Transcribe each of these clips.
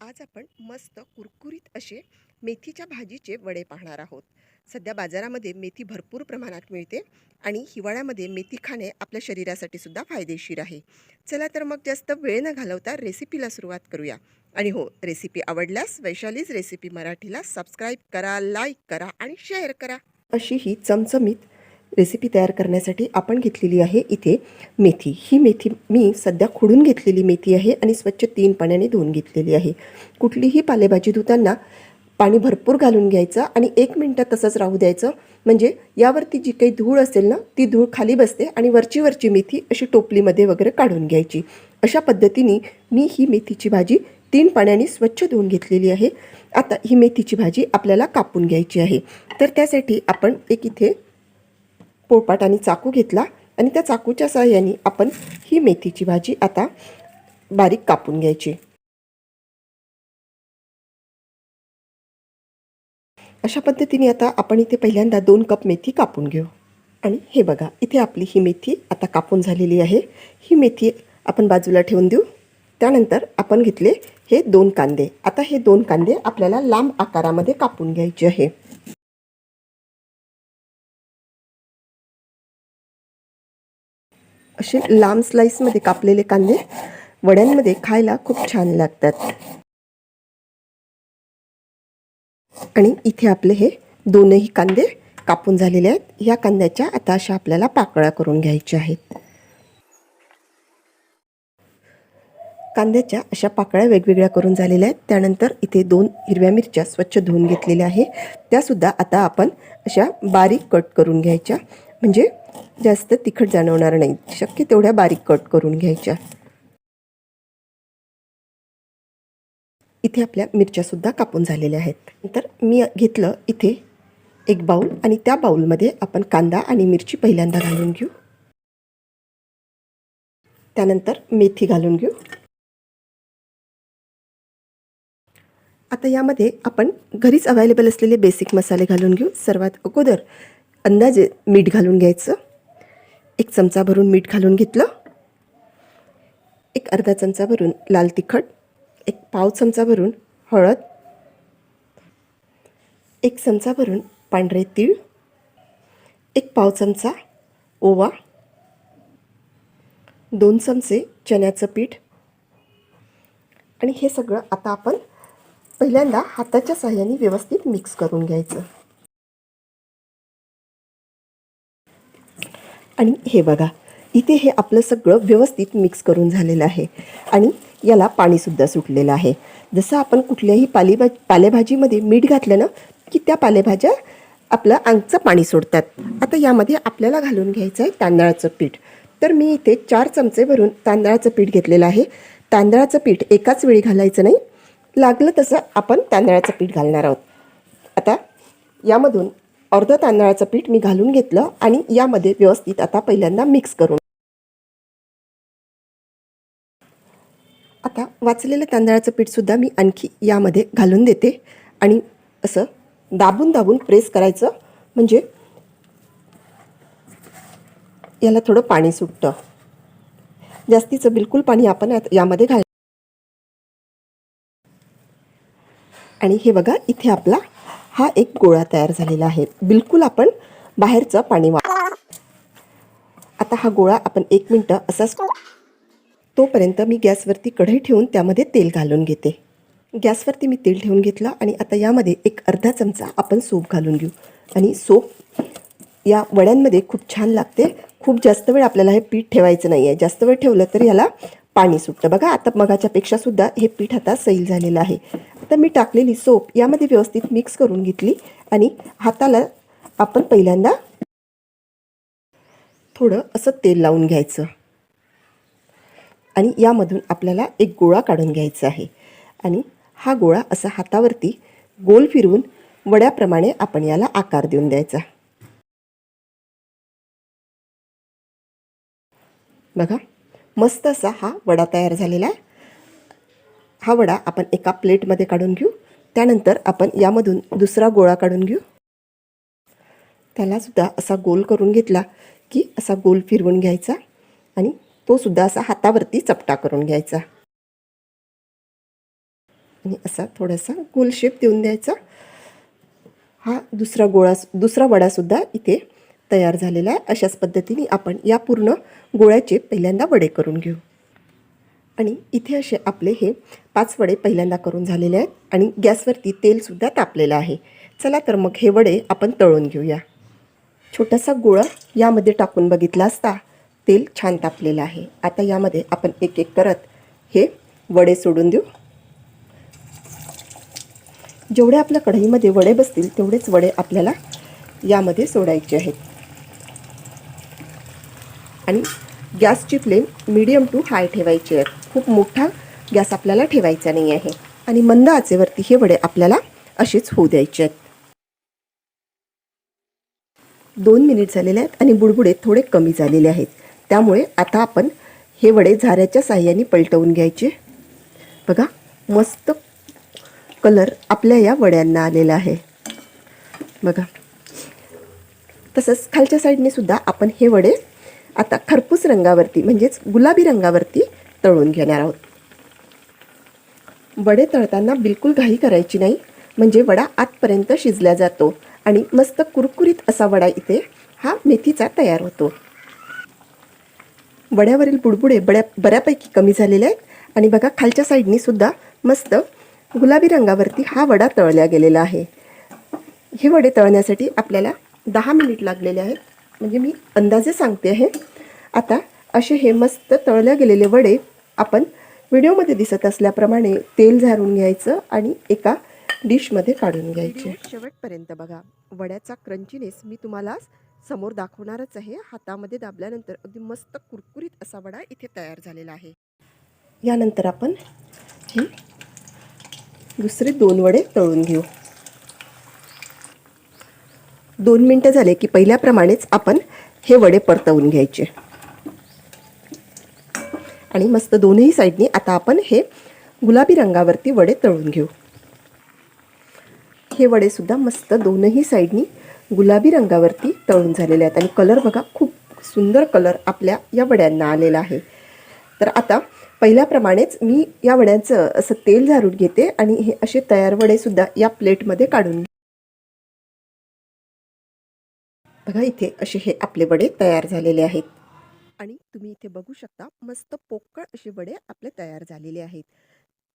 आज आपण मस्त कुरकुरीत असे मेथीच्या भाजीचे वडे पाहणार आहोत. सध्या बाजारामध्ये मेथी भरपूर प्रमाणात मिळते आणि हिवाळ्यामध्ये मेथी खाणे आपल्या शरीरासाठी सुद्धा फायदेशीर आहे. चला तर मग जास्त वेळ न घालवता रेसिपीला सुरुवात करूया. आणि हो रेसिपी आवडल्यास वैशालीज रेसिपी मराठीला सबस्क्राईब करा लाईक करा आणि शेअर करा. अशी ही चमचमीत रेसिपी तयार करण्यासाठी आपण घेतलेली आहे इथे मेथी. ही मेथी मी सध्या खुडून घेतलेली मेथी आहे आणि स्वच्छ तीन पाण्याने धुवून घेतलेली आहे. कुठलीही पालेभाजी धुताना पाणी भरपूर घालून घ्यायचं आणि एक मिनटं तसंच राहू द्यायचं. म्हणजे यावरती जी काही धूळ असेल ना ती धूळ खाली बसते आणि वरची वरची मेथी अशी टोपलीमध्ये वगैरे काढून घ्यायची. अशा पद्धतीने मी ही मेथीची भाजी तीन पाण्याने स्वच्छ धुवून घेतलेली आहे. आता ही मेथीची भाजी आपल्याला कापून घ्यायची आहे. तर त्यासाठी आपण एक इथे पोळपाट आणि चाकू घेतला आणि त्या चाकूच्या सहाय्याने आपण ही मेथीची भाजी आता बारीक कापून घ्यायची. अशा पद्धतीने आता आपण इथे पहिल्यांदा दोन कप मेथी कापून घेऊ. आणि हे बघा इथे आपली ही मेथी आता कापून झालेली आहे. ही मेथी आपण बाजूला ठेवून देऊ. त्यानंतर आपण घेतले हे दोन कांदे. आता हे दोन कांदे आपल्याला लांब आकारामध्ये कापून घ्यायचे आहे. असे लांब स्लाईसमध्ये कापलेले कांदे वड्यांमध्ये खायला खूप छान लागतात. आणि इथे आपले हे दोनही कांदे कापून झालेले आहेत. या कांद्याच्या आता अशा आपल्याला पाकळ्या करून घ्यायच्या आहेत. कांद्याच्या अशा पाकळ्या वेगवेगळ्या करून झालेल्या आहेत. त्यानंतर इथे दोन हिरव्या मिरच्या स्वच्छ धुवून घेतलेल्या आहे. त्यासुद्धा आता आपण अशा बारीक कट करून घ्यायच्या. म्हणजे जास्त तिखट जाणवणार नाही. शक्य तेवढ्या बारीक कट करून घ्यायच्या. इथे आपल्या मिरच्यासुद्धा कापून झालेल्या आहेत. तर मी घेतलं इथे एक बाऊल आणि त्या बाऊलमध्ये आपण कांदा आणि मिरची पहिल्यांदा घालून घेऊ. त्यानंतर मेथी घालून घेऊ. आता यामध्ये आपण घरीच अवेलेबल असलेले बेसिक मसाले घालून घेऊ. सर्वात अगोदर अंदाजे मीठ घालून घ्यायचं. एक चमचा भरून मीठ घालून घेतलं. एक अर्धा चमचा भरून लाल तिखट. एक पाव चमचा भरून हळद. एक चमचा भरून पांढरे तीळ. एक पाव चमचा ओवा. दोन चमचे चण्याचं पीठ. आणि हे सगळं आता आपण पहिल्यांदा हाताच्या साह्याने व्यवस्थित मिक्स करून घ्यायचं. आणि हे बघा इथे हे आपलं सगळं व्यवस्थित मिक्स करून झालेलं आहे. आणि याला पाणीसुद्धा सुटलेलं आहे. जसं आपण कुठल्याही पालेभा पालेभाजीमध्ये मीठ घातलं ना की त्या पालेभाज्या आपलं अंगचं पाणी सोडतात. आता यामध्ये आपल्याला घालून घ्यायचं आहे तांदळाचं पीठ. तर मी इथे चार चमचे भरून तांदळाचं पीठ घेतलेलं आहे. तांदळाचं पीठ एकाच वेळी घालायचं नाही. लागलं तसं आपण तांदळाचं पीठ घालणार आहोत. आता यामधून अर्ध तांदळाचं पीठ मी घालून घेतलं आणि यामध्ये व्यवस्थित आता पहिल्यांदा मिक्स करून. आता वाचलेलं तांदळाचं पीठसुद्धा मी आणखी यामध्ये घालून देते. आणि असं दाबून दाबून प्रेस करायचं. म्हणजे याला थोडं पाणी सुटतं. जास्तीचं बिलकुल पाणी आपण यामध्ये घाल आणि हे बघा इथे आपला हा एक गोळा तयार झालेला आहे. बिलकुल आपण बाहेरचं पाणी वा आता हा गोळा आपण एक मिनटं असाच तोपर्यंत मी गॅसवरती कढई ठेवून त्यामध्ये तेल घालून घेते. गॅसवरती मी तेल ठेवून घेतलं आणि आता यामध्ये एक अर्धा चमचा आपण सोप घालून घेऊ. आणि सोप या वड्यांमध्ये खूप छान लागते. खूप जास्त वेळ आपल्याला हे पीठ ठेवायचं नाही आहे जास्त वेळ ठेवलं तर याला पाणी सुटतं बघा आता मगाच्यापेक्षा सुद्धा हे पीठ आता सैल झालेलं आहे. आता मी टाकलेली सोप यामध्ये व्यवस्थित मिक्स करून घेतली आणि हाताला आपण पहिल्यांदा थोडं असं तेल लावून घ्यायचं. आणि यामधून आपल्याला एक गोळा काढून घ्यायचा आहे. आणि हा गोळा असा हातावरती गोल फिरवून वड्याप्रमाणे आपण याला आकार देऊन द्यायचा. बघा मस्त असा हा वडा तयार झालेला आहे. हा वडा आपण एका प्लेटमध्ये काढून घेऊ. त्यानंतर आपण यामधून दुसरा गोळा काढून घेऊ. त्यालासुद्धा असा गोल करून घेतला की असा गोल फिरवून घ्यायचा आणि तो सुद्धा असा हातावरती चपटा करून घ्यायचा. आणि असा थोडासा गोल शेप देऊन द्यायचा. हा दुसरा गोळा दुसरा वडासुद्धा इथे तयार झालेला आहे. अशाच पद्धतीने आपण या पूर्ण गोळ्याचे पहिल्यांदा वडे करून घेऊ. आणि इथे असे आपले हे पाच वडे पहिल्यांदा करून झालेले आहेत. आणि गॅसवरती तेलसुद्धा तापलेलं आहे. चला तर मग हे वडे आपण तळून घेऊया. छोटासा गोळा यामध्ये टाकून बघितला असता तेल छान तापलेलं आहे. आता यामध्ये आपण एक एक करत हे वडे सोडून देऊ. जेवढे आपल्या कढईमध्ये वडे बसतील तेवढेच वडे आपल्याला यामध्ये सोडायचे आहेत. आणि गॅसची फ्लेम मीडियम टू हाय ठेवायची आहे. खूप मोठा गॅस आपल्याला ठेवायचा नाही आहे. आणि मंद आचेवरती हे वडे आपल्याला असेच होऊ द्यायचे आहेत. दोन मिनिट झालेले आहेत आणि बुडबुडे थोडे कमी झालेले आहेत. त्यामुळे आता आपण हे वडे झाऱ्याच्या साह्याने पलटवून घ्यायचे. बघा मस्त कलर आपल्या या वड्यांना आलेला आहे. बघा. तसंच खालच्या साईडने सुद्धा आपण हे वडे आता खरपूस रंगावरती म्हणजेच गुलाबी रंगावरती तळून घेणार आहोत. वडे तळताना बिलकुल घाई करायची नाही म्हणजे वडा आतपर्यंत शिजला जातो आणि मस्त कुरकुरीत असा वडा इथे हा मेथीचा तयार होतो. वड्यावरील बुडबुडे बड्या बऱ्यापैकी कमी झालेले आहेत आणि बघा खालच्या साईडनी सुद्धा मस्त गुलाबी रंगावरती हा वडा तळल्या गेलेला आहे. हे वडे तळण्यासाठी आपल्याला दहा मिनिट लागलेले आहेत. म्हणजे मी अंदाजे सांगते आहे. आता असे हे मस्त तळल्या गेलेले वडे आपण व्हिडिओमध्ये दिसत असल्याप्रमाणे तेल झारून घ्यायचं आणि एका डिशमध्ये काढून घ्यायचे. शेवटपर्यंत बघा वड्याचा क्रंचीनेस मी तुम्हाला समोर दाखवणारच आहे. हातामध्ये दाबल्यानंतर अगदी मस्त कुरकुरीत असा वडा इथे तयार झालेला आहे. यानंतर आपण हे दुसरे दोन वडे तळून घेऊ. दोन मिनटं झाले की पहिल्याप्रमाणेच आपण हे वडे परतवून घ्यायचे. आणि मस्त दोनही साईडनी आता आपण हे गुलाबी रंगावरती वडे तळून घेऊ. हे वडे सुद्धा मस्त दोनही साईडनी गुलाबी रंगावरती तळून झालेले आहेत. आणि कलर बघा खूप सुंदर कलर आपल्या या वड्यांना आलेला आहे. तर आता पहिल्याप्रमाणेच मी या वड्यांचं असं तेल झारून घेते आणि हे असे तयार वडे सुद्धा या प्लेटमध्ये काढून बघा इथे असे हे आपले वडे तयार झालेले आहेत. आणि तुम्ही इथे बघू शकता मस्त पोकळ असे वडे आपले तयार झालेले आहेत.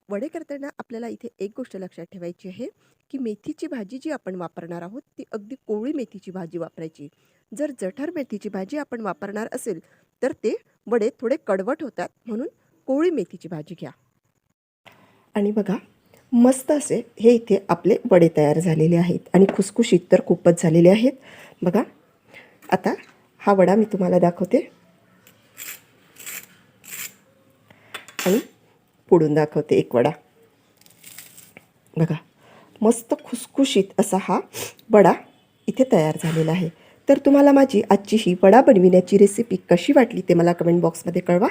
वडे करताना आपल्याला इथे एक गोष्ट लक्षात ठेवायची आहे की मेथीची भाजी जी आपण वापरणार आहोत ती अगदी कोवळी मेथीची भाजी वापरायची. जर जठर मेथीची भाजी आपण वापरणार असेल तर ते वडे थोडे कडवट होतात म्हणून कोवळी मेथीची भाजी घ्या. आणि बघा मस्त असे हे इथे आपले वडे तयार झालेले आहेत. आणि खुसखुशीत तर खूपच झालेले आहेत. बघा आता हा वडा मी तुम्हाला दाखवते. आणि पुढून दाखवते एक वडा. बघा मस्त खुसखुशीत असा हा वडा इथे तयार झालेला आहे. तर तुम्हाला माझी आजची ही वडा बनविण्याची रेसिपी कशी वाटली ते मला कमेंट बॉक्समध्ये कळवा.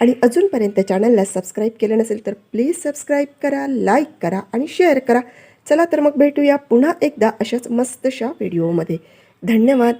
आणि अजूनपर्यंत चॅनलला सबस्क्राईब केलं नसेल तर प्लीज सबस्क्राईब करा लाईक करा आणि शेअर करा. चला तर मग भेटूया पुन्हा एकदा अशाच मस्तशा व्हिडिओमध्ये धन्यवाद.